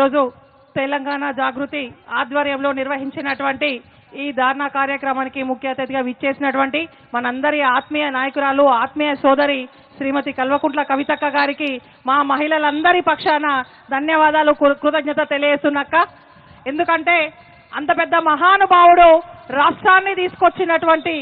ఈరోజు తెలంగాణ జాగృతి ఆధ్వర్యంలో నిర్వహించినటువంటి ఈ ధారణా కార్యక్రమానికి ముఖ్య అతిథిగా విచ్చేసినటువంటి మనందరి ఆత్మీయ నాయకురాలు ఆత్మీయ సోదరి శ్రీమతి కల్వకుంట్ల కవితక్క గారికి మా మహిళలందరి పక్షాన ధన్యవాదాలు కృ- కృతజ్ఞత తెలియజేస్తున్నక్క. ఎందుకంటే అంత పెద్ద మహానుభావుడు రాష్ట్రాన్ని తీసుకొచ్చినటువంటి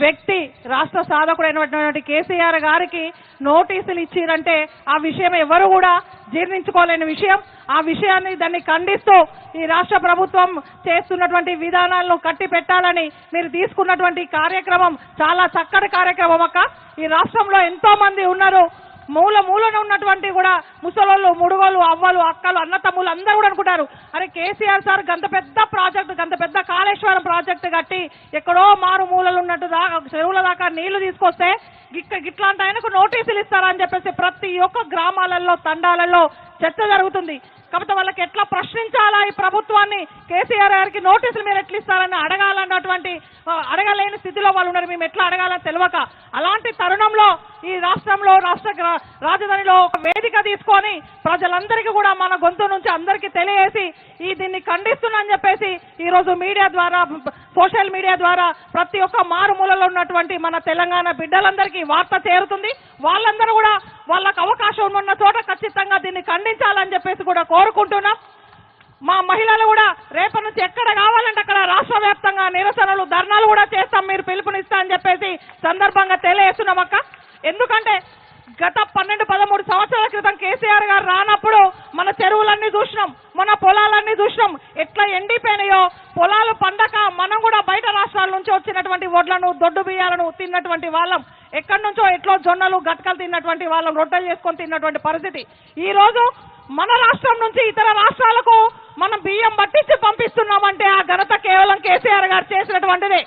వ్యక్తి రాష్ట్ర సాధకుడైనటువంటి కేసీఆర్ గారికి నోటీసులు ఇచ్చిరంటే ఆ విషయం ఎవరు కూడా జీర్ణించుకోలేని విషయం. ఆ విషయాన్ని దాన్ని ఖండిస్తూ ఈ రాష్ట్ర ప్రభుత్వం చేస్తున్నటువంటి విధానాలను కట్టి పెట్టాలని మీరు తీసుకున్నటువంటి కార్యక్రమం చాలా చక్కటి కార్యక్రమం అక్క. ఈ రాష్ట్రంలో ఎంతో మంది ఉన్నారు. మూల మూలన ఉన్నటువంటి కూడా ముసలోళ్ళు ముడుగోళ్ళు అవ్వలు అక్కలు అన్న తమ్ములు అందరూ కూడా అనుకుంటారు. అరే కేసీఆర్ సార్ గంత పెద్ద ప్రాజెక్టు గంత పెద్ద కాళేశ్వరం ప్రాజెక్టు కట్టి ఎక్కడో మారు మూలలు ఉన్నట్టు దాకా చెరువుల దాకా నీళ్ళు తీసుకొస్తే గిట్ల గిట్లాంటి ఆయనకు నోటీసులు ఇస్తారని చెప్పేసి ప్రతి ఒక్క గ్రామాలలో తండాలలో చర్చ జరుగుతుంది. కాబట్టి వాళ్ళకి ఎట్లా ప్రశ్నించాలా ఈ ప్రభుత్వాన్ని? కేసీఆర్ గారికి నోటీసులు మీరు ఎట్లా ఇస్తారని అడగాలన్నటువంటి అడగలేని స్థితిలో వాళ్ళు ఉన్నారు. మేము ఎట్లా అడగాలని తెలియక అలాంటి తరుణంలో ఈ రాష్ట్రంలో రాష్ట్ర రాజధానిలో ఒక వేదిక తీసుకొని ప్రజలందరికీ కూడా మన గొంతు నుంచి అందరికీ తెలియజేసి ఈ దీన్ని ఖండిస్తున్నాని చెప్పేసి ఈరోజు మీడియా ద్వారా సోషల్ మీడియా ద్వారా ప్రతి ఒక్క మారుమూలలో ఉన్నటువంటి మన తెలంగాణ బిడ్డలందరికీ వార్త చేరుతుంది. వాళ్ళందరూ కూడా వాళ్ళకు అవకాశం ఉన్న చోట ఖచ్చితంగా దీన్ని ఖండించాలని చెప్పేసి కూడా కోరుకుంటున్నాం. మా మహిళలు కూడా రేపటి నుంచి ఎక్కడ కావాలంటే అక్కడ రాష్ట్ర వ్యాప్తంగా నిరసనలు ధర్నాలు కూడా చేస్తాం. మీరు పిలుపునిస్తా అని చెప్పేసి సందర్భంగా తెలియజేస్తున్నాం అక్క. ఎందుకంటే గత పన్నెండు పదమూడు సంవత్సరాల క్రితం కేసీఆర్ గారు రానప్పుడు మన చెరువులన్నీ చూసినాం మన పొలాలన్నీ చూసినాం ఎట్లా ఎండిపోయినాయో పొలాలు పండక మనం కూడా బయట రాష్ట్రాల నుంచి వచ్చినటువంటి వడ్లను దొడ్డు బియ్యాలను తిన్నటువంటి వాళ్ళం. ఎక్కడి నుంచో ఎట్లో జొన్నలు గట్కలు తిన్నటువంటి వాళ్ళం రొట్టెలు చేసుకొని తిన్నటువంటి పరిస్థితి. ఈ రోజు మన రాష్ట్రం నుంచి ఇతర రాష్ట్రాలకు మనం బియ్యం పట్టించి పంపిస్తున్నామంటే ఆ ఘనత కేవలం కేసీఆర్ గారు చేసినటువంటిదే.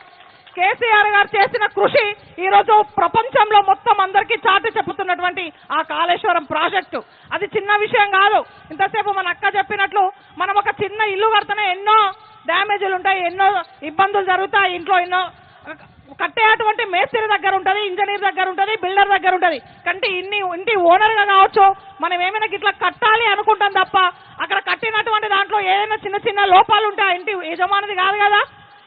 కేసీఆర్ గారు చేసిన కృషి ఈరోజు ప్రపంచంలో మొత్తం అందరికీ చాటు చెప్పుతున్నటువంటి ఆ కాళేశ్వరం ప్రాజెక్టు. అది చిన్న విషయం కాదు. ఇంతసేపు మన అక్క చెప్పినట్లు మనం ఒక చిన్న ఇల్లు కడితేనే ఎన్నో డ్యామేజీలు ఉంటాయి ఎన్నో ఇబ్బందులు జరుగుతాయి. ఇంట్లో ఎన్నో కట్టేటువంటి మేస్త్రి దగ్గర ఉంటుంది ఇంజనీర్ దగ్గర ఉంటుంది బిల్డర్ దగ్గర ఉంటుంది. కంటే ఇన్ని ఇంటి ఓనర్గా కావచ్చు మనం ఏమైనా ఇట్లా కట్టాలి అనుకుంటాం తప్ప అక్కడ కట్టినటువంటి దాంట్లో ఏదైనా చిన్న చిన్న లోపాలు ఉంటాయి. ఇంటి యజమానిది కాదు కదా.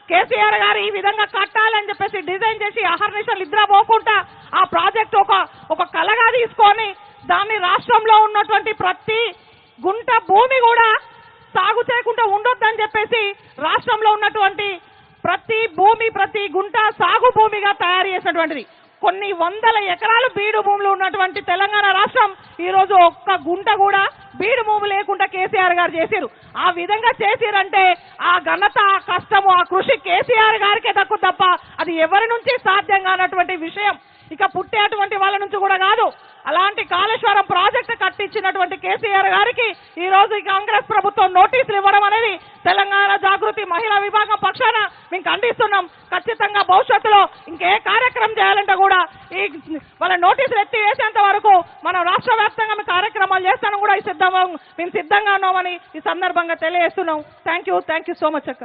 కేసీఆర్ గారు ఈ విధంగా కట్టాలని చెప్పేసి డిజైన్ చేసి అహర్నిశలు నిద్ర పోకుండా ఆ ప్రాజెక్ట్ ఒక ఒక కలగా తీసుకొని దాన్ని రాష్ట్రంలో ఉన్నటువంటి ప్రతి గుంట భూమి కూడా సాగు చేయకుండా ఉండొద్దని చెప్పేసి రాష్ట్రంలో ఉన్నటువంటి ప్రతి భూమి ప్రతి గుంట సాగు భూమిగా తయారు చేసినటువంటిది. కొన్ని వందల ఎకరాలు బీడు భూములు ఉన్నటువంటి తెలంగాణ రాష్ట్రం ఈరోజు ఒక్క గుంట కూడా బీడు భూమి లేకుండా కేసీఆర్ గారు చేశారు. ఆ విధంగా చేసిరంటే ఆ ఘనత ఆ కష్టము ఆ కృషి కేసీఆర్ గారికే తక్కువ తప్ప అది ఎవరి నుంచి సాధ్యం కానటువంటి విషయం. ఇక పుట్టేటువంటి వాళ్ళ నుంచి కూడా కాదు. అలాంటి కాళేశ్వరం ప్రాజెక్టు కట్టించినటువంటి కేసీఆర్ గారికి ఈ రోజు కాంగ్రెస్ ప్రభుత్వం నోటీసులు ఇవ్వడం అనేది తెలంగాణ జాగృతి మహిళా విభాగం పక్షాన మేము ఖండిస్తున్నాం. ఖచ్చితంగా భవిష్యత్తులో ఇంకే కార్యక్రమం చేయాలంటే కూడా ఈ వాళ్ళ నోటీసులు ఎత్తి వేసేంత వరకు మనం రాష్ట్ర వ్యాప్తంగా మేము కార్యక్రమాలు చేస్తాను కూడా ఈ సిద్ధంగా మేము సిద్ధంగా ఉన్నామని ఈ సందర్భంగా తెలియజేస్తున్నాం. Thank you thank you so much అక్క.